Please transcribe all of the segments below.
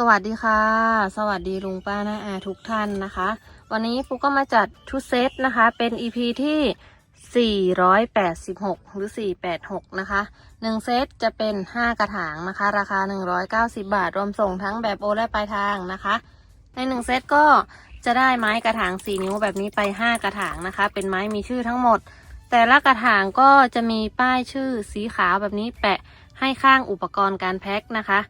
สวัสดีค่ะ สวัสดีลุงป้าน้าอาทุกท่านนะคะ วันนี้ปุ๊กก็มาจัดชุดเซตนะคะ เป็น EP ที่ 486 หรือ 486 นะคะ 1 เซตจะเป็น 5 กระถางนะคะ ราคา 190 บาท รวมส่งทั้งแบบโอและปลายทางนะคะ ใน 1 เซตก็จะได้ไม้กระถาง 4 นิ้วแบบนี้ไป 5 กระถางนะคะ เป็นไม้มีชื่อทั้งหมด แต่ละกระถางก็จะมีป้ายชื่อสีขาวแบบนี้แปะให้ข้างอุปกรณ์การแพ็คนะคะ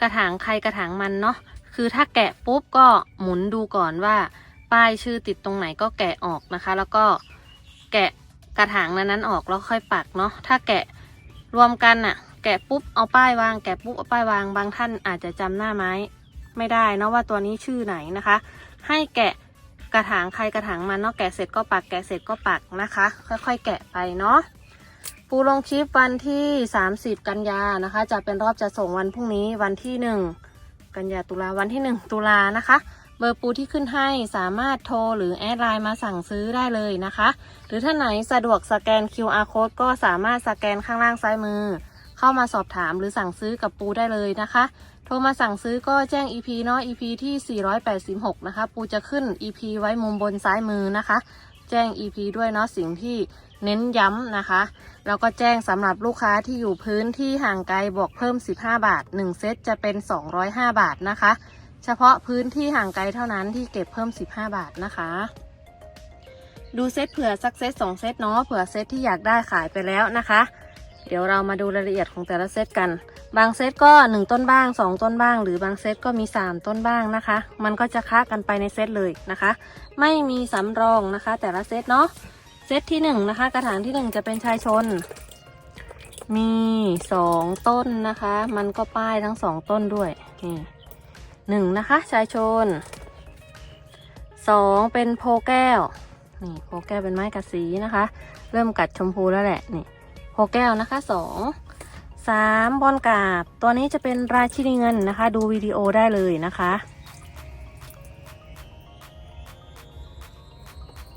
กระถางใครกระถางมันเนาะคือถ้าแกะปุ๊บก็หมุนดูก่อนว่าป้ายชื่อติดตรงไหนก็แกะออกนะคะ แล้วก็แกะกระถางนั้นๆออกแล้วค่อยปักเนาะถ้าแกะรวมกันอะแกะปุ๊บเอาป้ายวางแกะปุ๊บเอาป้ายวางบางท่านอาจจะจำหน้าไม้ไม่ได้เนาะว่าตัวนี้ชื่อไหนนะคะ ให้แกะกระถางใครกระถางมันเนาะแกะเสร็จก็ปักแกะเสร็จก็ปักนะคะ ค่อยๆแกะไปเนาะ ปูลงคลิปวันที่ 30 กันยานะคะ จะเป็นรอบจะส่งวันพรุ่งนี้วันที่ 1 กันยาตุลาวันที่ 1 ตุลานะคะ เบอร์ปูที่ขึ้นให้สามารถโทรหรือแอดไลน์มาสั่งซื้อได้เลยนะคะ หรือถ้าไหนสะดวกสแกน QR code ก็สามารถสแกนข้างล่างซ้ายมือ เข้ามาสอบถามหรือสั่งซื้อกับปูได้เลยนะคะ โทรมาสั่งซื้อก็แจ้ง EP เนาะ EP ที่ 486 นะคะ ปูจะขึ้น EP ไว้มุมบนซ้ายมือนะคะ แจ้ง EP ด้วยเนาะสิ่งที่เน้นย้ำนะคะ แล้วก็แจ้งสำหรับลูกค้าที่อยู่พื้นที่ห่างไกลบวกเพิ่ม 15 บาท 1 เซตจะเป็น 205 บาทนะคะ เฉพาะพื้นที่ห่างไกลเท่านั้นที่เก็บเพิ่ม 15 บาทนะคะ ดูเซตเผื่อสักเซต2เซตเนาะเผื่อเซตที่อยากได้ขายไปแล้วนะคะ เดี๋ยวเรามาดูรายละเอียดของแต่ละเซตกัน บางเซตก็ 1 ต้นบ้าง 2 ต้นบ้าง หรือบางเซตก็มี 3 ต้นบ้างนะคะ มันก็จะค้ากันไปในเซตเลยนะคะ ไม่มีสำรองนะคะ แต่ละเซตเนาะ เซตที่หนึ่งนะคะ กระถางที่หนึ่งจะเป็นชายชน มีสองต้นนะคะ มันก็ป้ายทั้งสองต้นด้วยนี่หนึ่งนะคะ ชายชนสองเป็นโพแก้ว นี่โพแก้วเป็นไม้กัดสีนะคะ เริ่มกัดชมพูแล้วแหละนี่โพแก้วนะคะสองสามบอลกาบ ตัวนี้จะเป็นราชินีเงินนะคะ ดูวิดีโอได้เลยนะคะ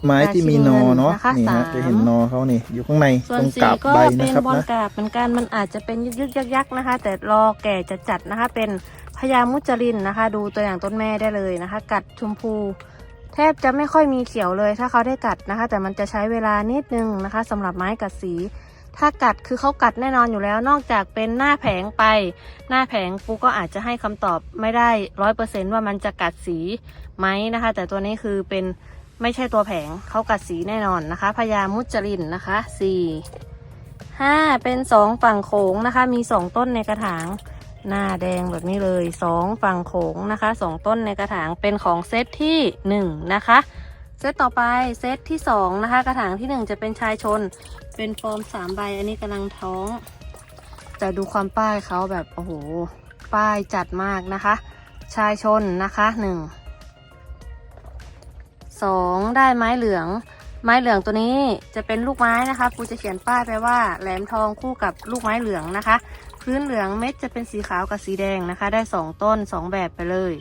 ไม้ที่มีนอเนาะนะคะนี่ฮะสาม จะเห็นนอเขานี่ อยู่ข้างในส่วตนรงสีกาบก็ใบเป็นะนครับบอลนะกาบเหมือนกันมันอาจจะเป็นยึกยึกยักยักๆนะคะ แต่รอแก่จะจัดนะคะ เป็นพญามุจลินนะคะ ดูตัวอย่างต้นแม่ได้เลยนะคะ กัดชมพู แทบจะไม่ค่อยมีเขียวเลย ถ้าเขาได้กัดนะคะ แต่มันจะใช้เวลานิดนึงนะคะสำหรับไม้กัดสี ถ้ากัดคือเขากัดแน่นอนอยู่แล้ว นอกจากเป็นหน้าแผงไป หน้าแผงปูก็อาจจะให้คำตอบไม่ได้ร้อยเปอร์เซนว่ามันจะกัดสีไหมนะคะ แต่ตัวนี้คือเป็น ไม่ใช่ตัวแผงเขากัดสีแน่นอนนะคะพญามุจลินนะคะสี่ห้าเป็นสองฝั่งโขงนะคะ มีสองต้นในกระถาง หน้าแดงแบบนี้เลยสองฝั่งโขงนะคะสองต้นในกระถางเป็นของเซตที่หนึ่งนะคะเซตต่อไปเซตที่สองนะคะ กระถางที่หนึ่งจะเป็นชายชน เป็นฟอร์มสามใบอันนี้กำลังท้อง แต่ดูความป้ายเขาแบบโอ้โหป้ายจัดมากนะคะ ชายชนนะคะหนึ่ง สองได้ไม้เหลือง ไม้เหลืองตัวนี้จะเป็นลูกไม้นะคะครูจะเขียนป้ายไปว่าแหลมทองคู่กับลูกไม้เหลืองนะคะ พื้นเหลืองเม็ดจะเป็นสีขาวกับสีแดงนะคะ ได้สองต้นสองแบบไปเลย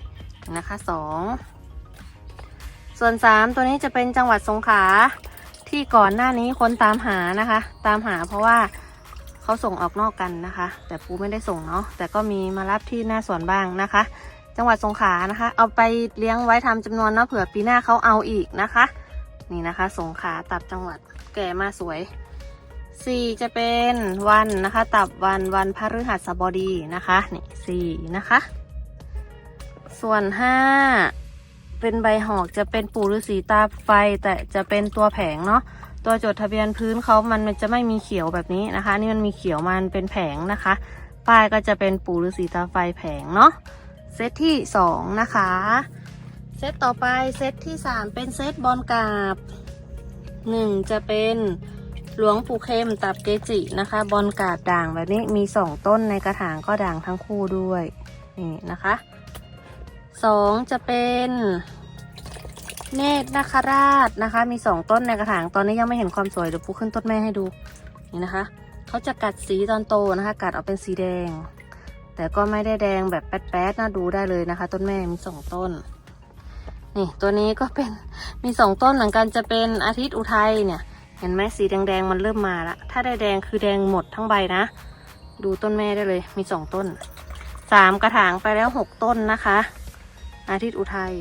นะคะสองส่วนสามตัวนี้จะเป็นจังหวัดสงขลาที่ก่อนหน้านี้คนตามหานะคะ ตามหาเพราะว่าเขาส่งออกนอกกันนะคะ แต่ปูไม่ได้ส่งเนาะแต่ก็มีมารับที่หน้าสวนบ้างนะคะ จังหวัดสงขลานะคะ เอาไปเลี้ยงไว้ทำจำนวนเนาะเผื่อปีหน้าเขาเอาอีกนะคะ นี่นะคะ สงขลาตับจังหวัดแก่มาสวยสี่จะเป็นวันนะคะ ตับวันวันพฤหัสบดีนะคะนี่สี่นะคะ ส่วนห้าเป็นใบหอกจะเป็นปู่ฤาษีตาไฟ แต่จะเป็นตัวแผงเนาะตัวจดทะเบียนพื้นเขามันจะไม่มีเขียวแบบนี้นะคะ นี่มันมีเขียวมันเป็นแผงนะคะ ป้ายก็จะเป็นปู่ฤาษีตาไฟแผงเนาะ เซตที่สองนะคะ เซตต่อไปเซตที่สามเป็นเซตบอลกาบหนึ่งจะเป็นหลวงปู่เข้มตับเกจินะคะ บอลกาบด่างแบบนี้มีสองต้นในกระถางก็ด่างทั้งคู่ด้วย นี่นะคะสองจะเป็นเนตรนาคราชนะคะ มีสองต้นในกระถางตอนนี้ยังไม่เห็นความสวยเดี๋ยวปูขึ้นต้นแม่ให้ดู นี่นะคะ เขาจะกัดสีตอนโตนะคะ กัดออกเป็นสีแดง แต่ก็ไม่ได้แดงแบบแป๊ดๆน่าดูได้เลยนะคะ ต้นแม่มีสองต้น นี่ตัวนี้ก็เป็นมีสองต้นเหมือนกันจะเป็นอาทิตย์อุทัยเนี่ย เห็นไหมสีแดงๆมันเริ่มมาละถ้าได้แดงคือแดงหมดทั้งใบนะ ดูต้นแม่ได้เลยมีสองต้นสามกระถางไปแล้วหกต้นนะคะ อาทิตย์อุทัย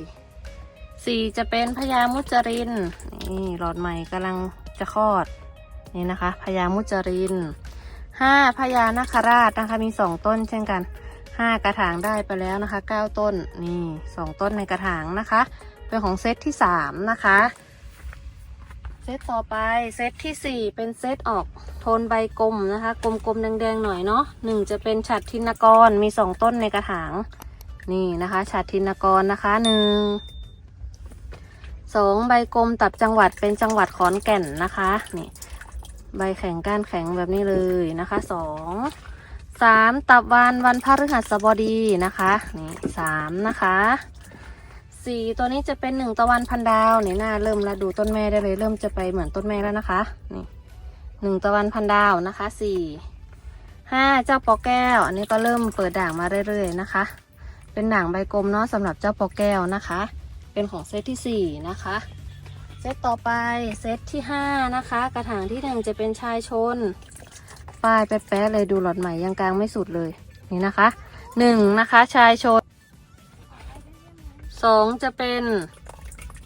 สี่จะเป็นพญามุจรินนี่หลอดใหม่กำลังจะคลอดนี่นะคะพญามุจริน ห้าพญานาคราชนะคะมีสองต้นเช่นกันห้ากระถางได้ไปแล้วนะคะเก้าต้นนี่สองต้นในกระถางนะคะ เป็นของเซตที่สามนะคะเซตต่อไปเซตที่สี่เป็นเซตออกโทนใบกลมนะคะ กลมๆแดงๆหน่อยเนาะหนึ่งจะเป็นฉัดทินกรมีสองต้นในกระถางนี่นะคะฉัดทินกรนะคะหนึ่งสองใบกลมตับจังหวัดเป็นจังหวัดขอนแก่นนะคะนี่ ใบแข็งก้านแข็งแบบนี้เลยนะคะสองสามตับวานวันพฤหัสบดีนะคะนี่สามนะคะสี่ตัวนี้จะเป็นหนึ่งตะวันพันดาวนี่หน้าเริ่มแล้วดูต้นแม่ได้เลย เริ่มจะไปเหมือนต้นแม่แล้วนะคะนี่หนึ่งตะวันพันดาวนะคะสี่ห้าเจ้าปอแก้ว อันนี้ก็เริ่มเปิดด่างมาเรื่อยๆนะคะ เป็นด่างใบกลมเนาะสำหรับเจ้าปอแก้วนะคะ เป็นของเซตที่สี่นะคะ ซตต่อไปเซตที่ห้านะคะ กระถางที่หนึ่งจะเป็นชายชน ป้ายแป๊ะๆเลยดูหลอดใหม่ยังกลางไม่สุดเลยนี่นะคะหนึ่งนะคะชายชนสองจะเป็น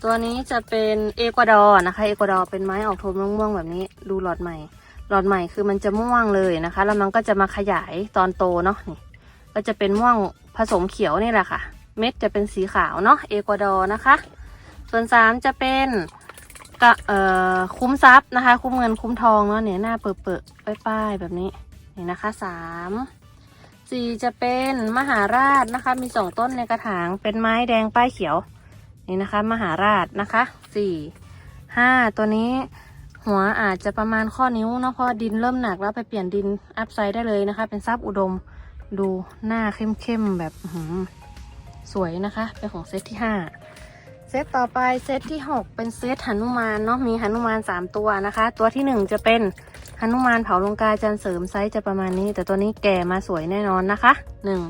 ตัวนี้จะเป็นเอกวาดอร์นะคะเอกวาดอร์เป็นไม้ออกโทนม่วงๆแบบนี้ดูหลอดใหม่ หลอดใหม่คือมันจะม่วงเลยนะคะ แล้วมันก็จะมาขยายตอนโตเนาะนี่ก็จะเป็นม่วงผสมเขียวนี่แหละค่ะ เม็ดจะเป็นสีขาวเนาะเอกวาดอร์นะคะ ส่วนสามจะเป็น กะเอ่อคุ้มทรัพย์นะคะ คุ้มเงินคุ้มทองเนาะเนี่ยหน้าเปิดเปิดป้ายๆแบบนี้นี่นะคะสามสี่จะเป็นมหาราชนะคะ มีสองต้นในกระถางเป็นไม้แดงป้ายเขียวนี่นะคะ มหาราชนะคะสี่ห้าตัวนี้หัวอาจจะประมาณข้อนิ้วเนาะเพราะดินเริ่มหนักแล้วไปเปลี่ยนดินอัพไซด์ได้เลยนะคะ เป็นซับอุดมดูหน้าเข้มๆแบบสวยนะคะ เป็นของเซตที่ห้า เซตต่อไปเซตที่หกเป็นเซตหนุมานเนาะมีหนุมานสามตัวนะคะ ตัวที่หนึ่งจะเป็นหนุมานเผาลงกาจันเสริมไซส์จะประมาณนี้ แต่ตัวนี้แก่มาสวยแน่นอนนะคะหนึ่ง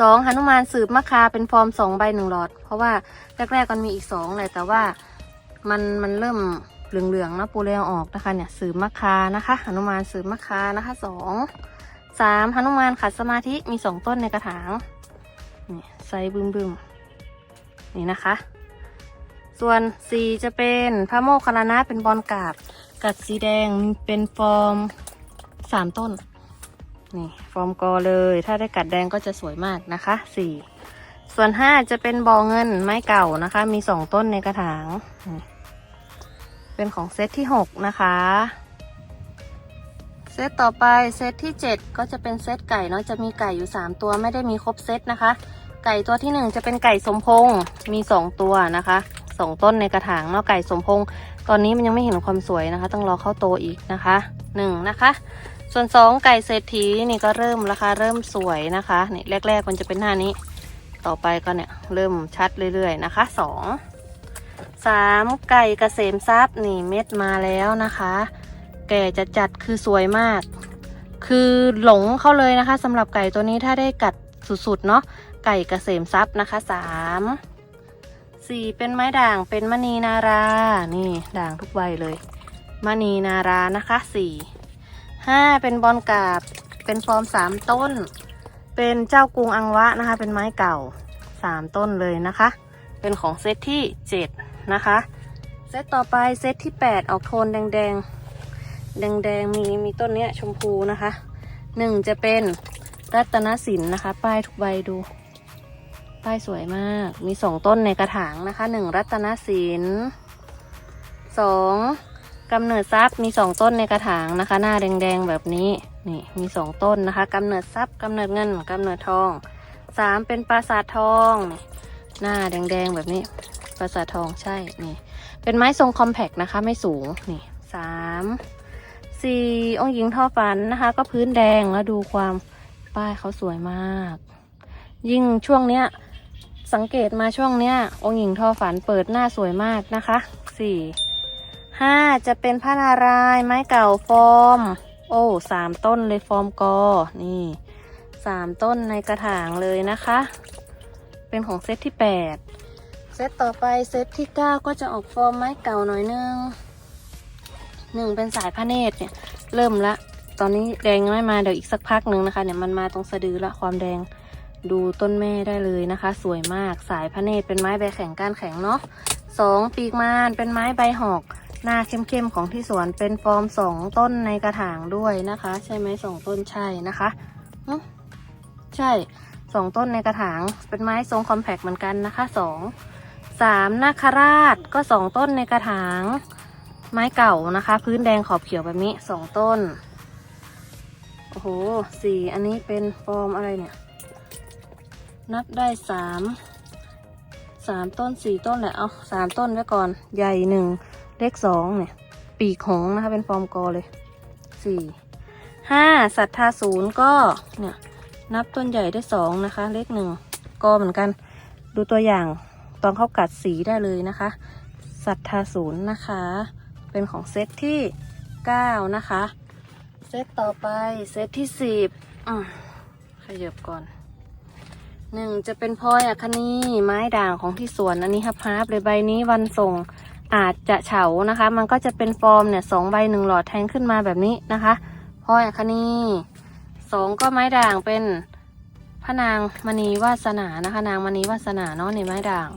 สองหนุมานสืบมะคาเป็นฟอร์มสองใบหนึ่งหลอด เพราะว่าแรกๆมันมีอีกสองเลยแต่ว่ามันมันเริ่มเหลืองๆนะปูเรเอาออกนะคะเนี่ยสืบมะคานะคะหนุมานสืบมะคานะคะสองสามหนุมานขัดสมาธิมีสองต้นในกระถางนี่ไซส์บึมบึมๆ นี่นะคะ ส่วนสี่จะเป็นพระโมคคัลลานะเป็นบอลกาบ กัดสีแดงเป็นฟอร์มสามต้น นี่ฟอร์มกอเลย ถ้าได้กัดแดงก็จะสวยมากนะคะสี่ส่วนห้าจะเป็นบอเงินไม้เก่านะคะ มีสองต้นในกระถาง เป็นของเซตที่หกนะคะ เซตต่อไปเซตที่7ก็จะเป็นเซตไก่เนาะจะมีไก่อยู่3ตัวไม่ได้มีครบเซตนะคะ ไก่ตัวที่1จะเป็นไก่สมพงษ์มี2ตัวนะคะสองต้นในกระถางเนาะไก่สมพงษ์ตอนนี้มันยังไม่เห็นความสวยนะคะ ต้องรอเข้าโตอีกนะคะ1นะคะ ส่วน2ไก่เศรษฐีนี่ก็เริ่มราคาเริ่มสวยนะคะนี่แรก ๆ มันจะเป็นหน้านี้ ต่อไปก็เนี่ยเริ่มชัดเรื่อยๆนะคะ2 3ไก่เกษมทรัพย์นี่เม็ดมาแล้วนะคะ แก่จะจัดคือสวยมาก คือหลงเข้าเลยนะคะสำหรับไก่ตัวนี้ถ้าได้กัดสุดๆเนาะ ไก่เกษมทรัพย์นะคะสามสี่เป็นไม้ด่างเป็นมณีนารา นี่ด่างทุกใบเลยมณีนารานะคะสี่ห้าเป็นบอลกาบ เป็นฟอร์มสามต้น เป็นเจ้ากรุงอังวะนะคะ เป็นไม้เก่าสามต้นเลยนะคะ เป็นของเซตที่เจ็ดนะคะ เซตต่อไปเซตที่แปดออกโทนแดงๆแดงๆมีมีต้นเนี้ยชมพูนะคะหนึ่งจะเป็นรัตนสินนะคะ ป้ายทุกใบดู ป้ายสวยมาก มีสองต้นในกระถางนะคะหนึ่งรัตนสินสองกำเนิดทรัพย์มีสองต้นในกระถางนะคะ หน้าแดงๆแบบนี้นี่มีสองต้นนะคะกำเนิดทรัพย์กำเนิดเงินกำเนิดทองสามเป็นปราสาททองหน้าแดงๆแบบนี้ปราสาททองใช่นี่ เป็นไม้ทรงคอมแพกนะคะ ไม่สูงนี่สามสี่องค์หญิงท่อฝันนะคะ ก็พื้นแดงแล้วดูความป้ายเขาสวยมาก ยิ่งช่วงเนี้ย สังเกตมาช่วงเนี้ย องค์หญิงทอฝันเปิดหน้าสวยมากนะคะสี่ห้าจะเป็นพระนารายณ์ไม้เก่าฟอร์ม โอ้สามต้นเลยฟอร์มกอ นี่สามต้นในกระถางเลยนะคะ เป็นของเซตที่แปดเซตต่อไปเซตที่9ก็จะออกฟอร์มไม้เก่าหน่อยนึงหนึ่งเป็นสายพระเนตรเนี่ย เริ่มละตตอนนี้แดงยังไม่มาเดี๋ยวอีกสักพักหนึ่งนะคะเนี่ยมันมาตรงสะดือละความแดง ดูต้นแม่ได้เลยนะคะ สวยมากสายพระเนตรเป็นไม้ใบแข็งก้านแข็งเนาะสองปีกมานเป็นไม้ใบหอก หน้าเข้มๆของที่สวนเป็นฟอร์มสองต้นในกระถางด้วยนะคะ ใช่ไหมสองต้นใช่นะคะใช่สองต้นในกระถางเป็นไม้ทรงคอมแพคเหมือนกันนะคะสองสามนาคราชก็สองต้นในกระถาง ไม้เก่านะคะ พื้นแดงขอบเขียวแบบนี้สองต้นโอ้โหสี่อันนี้เป็นฟอร์มอะไรเนี่ย นับได้สามสามต้นสี่ต้นแหละเอาสามต้นไว้ก่อน ใหญ่หนึ่งเลขสองเนี่ย ปีกหงนะคะเป็นฟอร์มกอเลยสี่ห้าศรัทธาศูนย์ก็เนี่ยนับต้นใหญ่ได้สองนะคะ เลขหนึ่งกอเหมือนกัน ดูตัวอย่างตอนเขากัดสีได้เลยนะคะศรัทธาศูนย์นะคะ เป็นของเซตที่9นะคะ เซตต่อไปเซตที่10อะขยับก่อน หนึ่งจะเป็นพลอยอัคนีไม้ด่างของที่สวนอันนี้ฮับฮับเลยใบนี้วันส่งอาจจะเฉานะคะ มันก็จะเป็นฟอร์มเนี่ยสองใบหนึ่งหลอดแทงขึ้นมาแบบนี้นะคะพลอยอัคนีสองก็ไม้ด่างเป็นพระนางมณีวาสนานะคะ นางมณีวาสนาเนาะในไม้ด่าง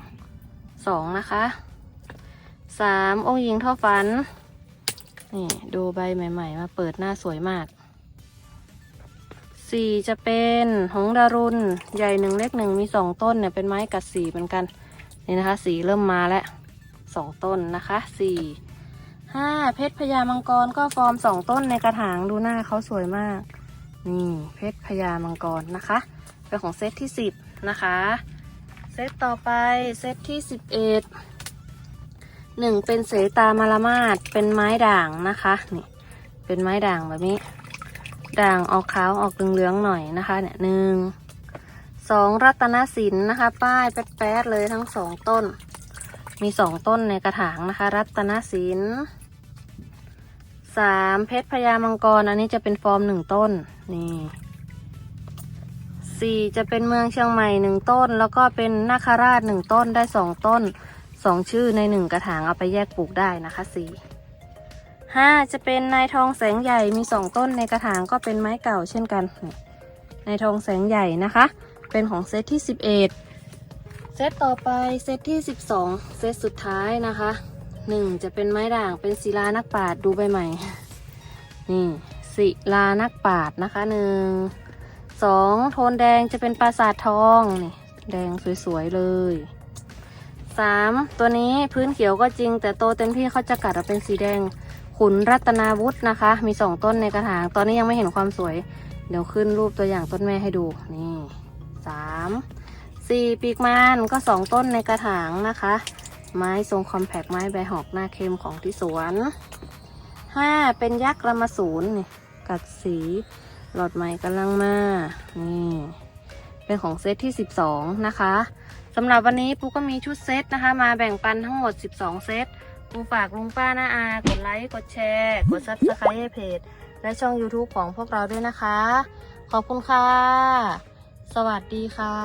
สองนะคะสามองค์หญิงท่อฟันนี่ดูใบใหม่ ๆ มาเปิดหน้าสวยมาก สี่จะเป็นหงดารุณใหญ่หนึ่งเล็กหนึ่งมีสองต้นเนี่ยเป็นไม้กัดสีเหมือนกันนี่นะคะ สีเริ่มมาแล้วสองต้นนะคะสี่ห้าเพชรพญามังกรก็ฟอร์มสองต้นในกระถางดูหน้าเขาสวยมาก นี่เพชรพญามังกรนะคะเป็นของเซตที่สิบนะคะเซตต่อไปเซตที่สิบเอ็ดหนึ่งเป็นเสตามาลามาดเป็นไม้ด่างนะคะนี่เป็นไม้ด่างแบบนี้ ด่างออกขาวออกเหลืองๆหน่อยนะคะเนี่ยหนึ่งสองรัตนศิลป์นะคะ ป้ายแป๊ดๆเลยทั้งสองต้น มีสองต้นในกระถางนะคะ รัตนศิลป์สามเพชรพญามังกรอันนี้จะเป็นฟอร์มหนึ่งต้นนี่สี่จะเป็นเมืองเชียงใหม่หนึ่งต้น แล้วก็เป็นนาคราชหนึ่งต้นได้สองต้นสองชื่อในหนึ่งกระถางเอาไปแยกปลูกได้นะคะสี่ ห้าจะเป็นนายทองแสงใหญ่มีสองต้นในกระถางก็เป็นไม้เก่าเช่นกัน นายทองแสงใหญ่นะคะ เป็นของเซตที่สิบเอ็ดเซตต่อไปเซตที่สิบสองเซตสุดท้ายนะคะหนึ่งจะเป็นไม้ด่างเป็นศิลานักปาดดูใบใหม่นี่ศิลานักปาดนะคะหนึ่งสองโทนแดงจะเป็นปราสาททองนี่แดงสวยๆเลยสามตัวนี้พื้นเขียวก็จริง แต่โตเต็มที่เขาจะกัดออกเป็นสีแดง ขุนรัตนาวุฒนะคะ มีสองต้นในกระถาง ตอนนี้ยังไม่เห็นความสวย เดี๋ยวขึ้นรูปตัวอย่างต้นแม่ให้ดู นี่สามสี่ปีกมันก็สองต้นในกระถางนะคะ ไม้ทรงคอมแพกไม้ใบหอกหน้าเข้มของที่สวนห้าเป็นยักษ์รามสูนนี่กัดสีหลอดใหม่กำลังมา นี่ เป็นของเซตที่สิบสองนะคะสำหรับวันนี้ปูก็มีชุดเซตนะคะ มาแบ่งปันทั้งหมด 12 เซต กูฝากลุงป้าน้าอา กดไลค์ กดแชร์ กดซับสไครต์ให้เพจ และช่อง YouTube ของพวกเราด้วยนะคะ ขอบคุณค่ะ สวัสดีค่ะ